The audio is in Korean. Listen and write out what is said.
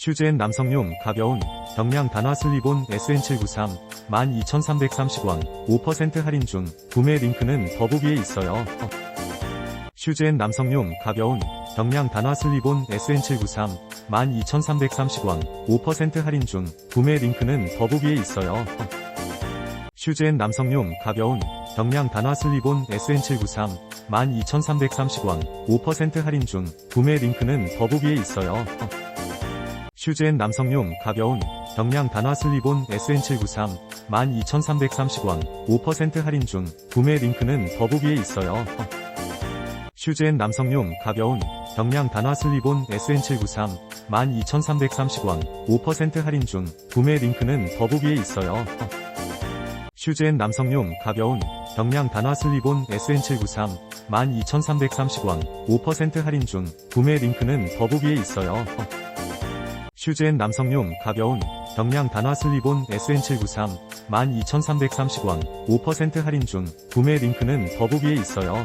슈즈앤 남성용 가벼운 경량 단화 슬리본 SN793 12,330원 5% 할인 중 구매 링크는 더보기에 있어요. 슈즈앤 남성용 가벼운 경량 단화 슬리본 SN793 12,330원 5% 할인 중 구매 링크는 더보기에 있어요. 슈즈앤 남성용 가벼운 경량 단화 슬리본 SN793 12,330원 5% 할인 중 구매 링크는 더보기에 있어요. 슈즈앤 남성용 가벼운 경량 단화 슬리본 SN793 12,330원 5% 할인 중 구매 링크는 더보기에 있어요. 슈즈앤 남성용 가벼운 경량 단화 슬리본 SN793 12,330원 5% 할인 중 구매 링크는 더보기에 있어요. 슈즈앤 남성용 가벼운 경량 단화 슬리본 SN793 12,330원 5% 할인 중 구매 링크는 더보기에 있어요. 슈즈앤 남성용 가벼운 경량 단화 슬리본 SN793 12,330원 5% 할인 중 구매 링크는 더보기에 있어요.